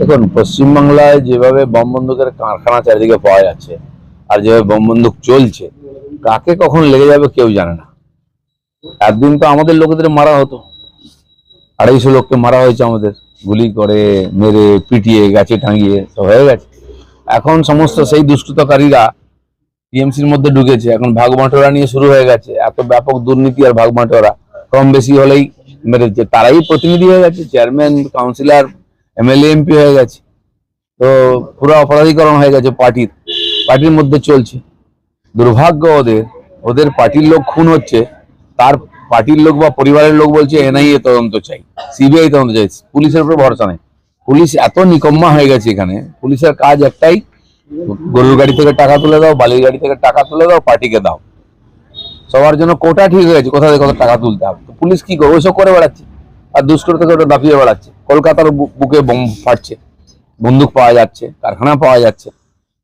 দেখুন, পশ্চিমবাংলায় যেভাবে বম বন্দুকের কারখানা চারিদিকে পাওয়া যাচ্ছে আর যেভাবে বম বন্দুক চলছে, কাকে কখন লেগে যাবে কেউ জানে না। একদিন তো আমাদের লোকেদের মারা হতো। আড়াইশো লোককে মারা হয়েছে আমাদের। গুলি করে, মেরে, পিটিয়ে, গাছে টাঙিয়ে, সব হয়ে গেছে। এখন সমস্ত সেই দুষ্কৃতকারীরা টিএমসির মধ্যে ঢুকেছে। এখন ভাগ ভাগবাঁটোরা নিয়ে শুরু হয়ে গেছে। এত ব্যাপক দুর্নীতি আর ভাগ ভাগবাঁটোরা কম বেশি হলেই মেরেছে। তারাই প্রতিনিধি হয়ে গেছে। চেয়ারম্যান, কাউন্সিলর এমএলএ এমপি হয়ে গেছে। তো পুরো অপরাধীকরণ হয়ে গেছে পার্টির। পার্টির মধ্যে চলছে। দুর্ভাগ্য ওদের। ওদের পার্টির লোক খুন হচ্ছে। তার পার্টির লোক বা পরিবারের লোক বলছে এনআইএ তদন্ত চাই। সিবিআই তদন্ত চাই। পুলিশের উপর ভরসা নেই। পুলিশ এত নিকম্মা হয়ে গেছে এখানে। পুলিশের কাজ একটাই, গরুর গাড়ি থেকে টাকা তুলে দাও, বালির গাড়ি থেকে টাকা তুলে দাও, পার্টিকে দাও। সবার জন্য কোটা ঠিক হয়ে গেছে। কোথা থেকে কত টাকা তুলতে হবে? পুলিশ কি করবে? ওইসব করে বেড়াচ্ছে। আর দুষ্কৃত থেকে ওটা দাপিয়ে বেড়াচ্ছে। কলকাতার বুকে বোম ফাটছে, বন্দুক পাওয়া যাচ্ছে, কারখানা পাওয়া যাচ্ছে।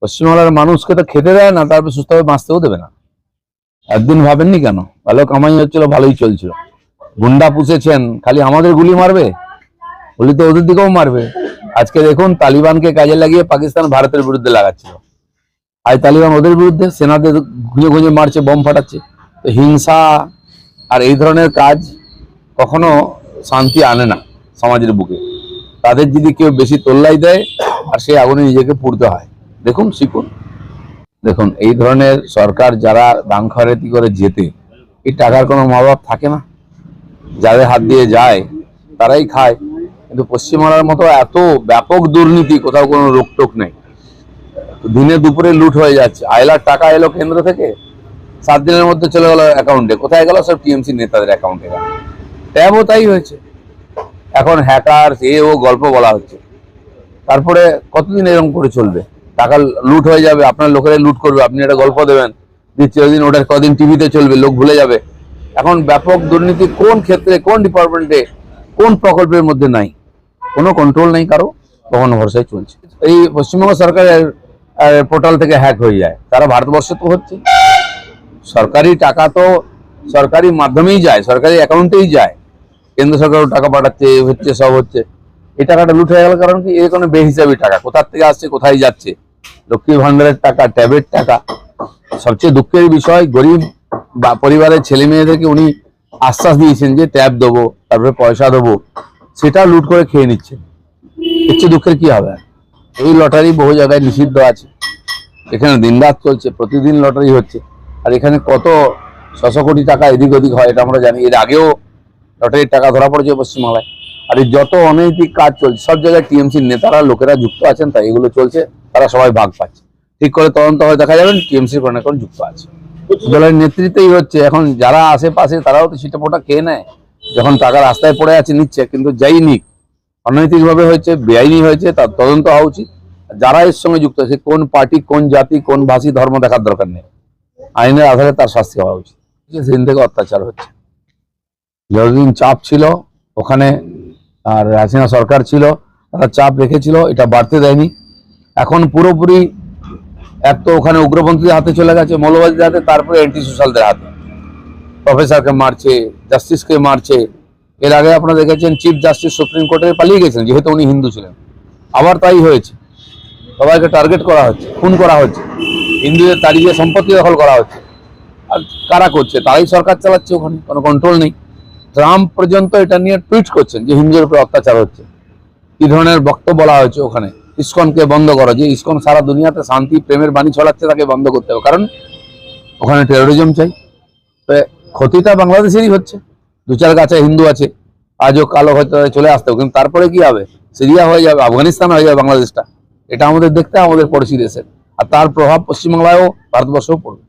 পশ্চিমবাংলার মানুষকে তো খেতে দেয় না, তারপর সুস্থভাবে বাঁচতেও দেবে না। একদিন ভাবেননি কেন? ভালো কামাই হচ্ছিল, ভালোই চলছিল। গুন্ডা পুষেছেন, খালি আমাদের গুলি মারবে? গুলি তো ওদের দিকেও মারবে। আজকে দেখুন, তালিবানকে কাজে লাগিয়ে পাকিস্তান ভারতের বিরুদ্ধে লাগাচ্ছিল। আজ তালিবান ওদের বিরুদ্ধে, সেনাদের খুঁজে খুঁজে মারছে, বোম ফাটাচ্ছে। তো হিংসা আর এই ধরনের কাজ কখনো শান্তি আনে না সমাজের বুকে। তাদের যদি কেউ বেশি তোল্লাই দেয়, আর সেই আগুনে নিজেকে পুড়তে হয়। দেখুন শিখুন। দেখুন, এই ধরনের সরকার যারা দান খয়রাতি করে যেতে এই টাকার কোনো মা বাপ থাকে না। যাদের হাত দিয়ে যায়, তারাই খায়। কিন্তু পশ্চিমবাংলার মতো এত ব্যাপক দুর্নীতি, কোথাও কোনো রোকটোক নেই। দিনে দুপুরে লুট হয়ে যাচ্ছে। আয়লার টাকা এলো কেন্দ্র থেকে, সাত দিনের মধ্যে চলে গেল অ্যাকাউন্টে কোথায় গেল সব টিএমসি নেতাদের অ্যাকাউন্টে গেল ট্যাবও তাই হয়েছে। এখন হ্যাকার এ ও গল্প বলা হচ্ছে। তারপরে কতদিন এরকম করে চলবে? টাকা লুট হয়ে যাবে, আপনার লোকেরা লুট করবে, আপনি একটা গল্প দেবেন। ওই দিন, ওটা কদিন টিভিতে চলবে, লোক ভুলে যাবে। এখন ব্যাপক দুর্নীতি কোন ক্ষেত্রে, কোন ডিপার্টমেন্টে কোন প্রকল্পের মধ্যে নাই? কোনো কন্ট্রোল নেই কারও, কখনো ভরসায় চলছে। এই পশ্চিমবঙ্গ সরকারের পোর্টাল থেকে হ্যাক হয়ে যায়। তারা ভারতবর্ষে তো হচ্ছে। সরকারি টাকা তো সরকারি মাধ্যমেই যায়, সরকারি অ্যাকাউন্টেই যায়। কেন্দ্র সরকারও টাকা পাঠাচ্ছে হচ্ছে, সব হচ্ছে। এই টাকাটা লুট হয়ে গেল কারণ কি? এর কোনো বেহিসাবি টাকা। কোথার থেকে আসছে, কোথায় যাচ্ছে? লক্ষ্মী ভান্ডারের টাকা, ট্যাবের টাকা। সবচেয়ে দুঃখের বিষয়, গরিব বা পরিবারের ছেলে মেয়েদেরকে উনি আশ্বাস দিয়েছেন যে ট্যাব দেবো, তারপরে পয়সা দেবো। সেটা লুট করে খেয়ে নিচ্ছে। চেয়ে দুঃখের কি হবে? এই লটারি বহু জায়গায় নিষিদ্ধ আছে। এখানে দিনরাত চলছে, প্রতিদিন লটারি হচ্ছে। আর এখানে কত ছশো কোটি টাকা এদিক ওদিক হয়, এটা আমরা জানি। এর আগেও লটারির টাকা ধরা পড়েছে পশ্চিমবাংলায়। আর এই যত অনৈতিক কাজ চলছে, সব জায়গায় টিএমসির নেতারা, লোকেরা যুক্ত আছেন তাই এগুলো চলছে, তারা সবাই ভাগ পাচ্ছে। ঠিক করে তদন্ত হয়ে দেখা যাবেন টিএমসির কোনো এখন যুক্ত আছে। দলের নেতৃত্বেই হচ্ছে, এখন যারা আশেপাশে তারাও তো সিটে পোটা খেয়ে নেয়। যখন টাকা রাস্তায় পড়ে আছে, নিচ্ছে, কিন্তু যাই নিক, অনৈতিকভাবে হয়েছে, বেআইনি হয়েছে, তার তদন্ত হওয়া উচিত। যারা এর সঙ্গে যুক্ত আছে, কোন পার্টি, কোন জাতি, কোন ভাষী ধর্ম দেখার দরকার নেই। আইনের আধারে তার শাস্তি হওয়া উচিত। সেদিন থেকে অত্যাচার হচ্ছে। যতদিন চাপ ছিল, ওখানে, আর হাসিনা সরকার ছিল, তারা চাপ রেখেছিল, এটা বাড়তে দেয়নি। এখন পুরোপুরি এক তো ওখানে উগ্রপন্থীদের হাতে চলে গেছে, মৌলবাদীদের হাতে, তারপরে অ্যান্টি সোশ্যালদের হাতে। প্রফেসরকে মারছে জাস্টিসকে মারছে। এর আগে আপনারা দেখেছেন চিফ জাস্টিস সুপ্রিম কোর্টে পালিয়ে গেছেন যেহেতু উনি হিন্দু ছিলেন। আবার তাই হয়েছে। সবাইকে টার্গেট করা হচ্ছে, খুন করা হচ্ছে। হিন্দুদের তাড়িয়ে সম্পত্তি দখল করা হচ্ছে। আর কারা করছে? তারাই সরকার চালাচ্ছে ওখানে, কোনো কন্ট্রোল নেই। ট্রাম্প পর্যন্ত এটা নিয়ে টুইট করছেন যে হিন্দুদের উপর অত্যাচার হচ্ছে। কি ধরনের বক্তব্য বলা হয়েছে ওখানে? ইসকনকে বন্ধ করো। যে ইসকন সারা দুনিয়াতে শান্তি, প্রেমের বাণী ছড়াচ্ছে তাকে বন্ধ করতে হবে। কারণ ওখানে টেরোরিজম চাই। তো ক্ষতিটা বাংলাদেশেরই হচ্ছে। দু চার গাছে হিন্দু আছে। আজও কালো হয়তো চলে আসতে। কিন্তু তারপরে কি হবে? সিরিয়া হয়ে যাবে, আফগানিস্তান হয়ে যাবে বাংলাদেশটা। এটা আমাদের দেখতে, আমাদের পড়োশি দেশের। আর তার প্রভাব পশ্চিমবাংলায়ও, ভারতবর্ষেও পড়বে।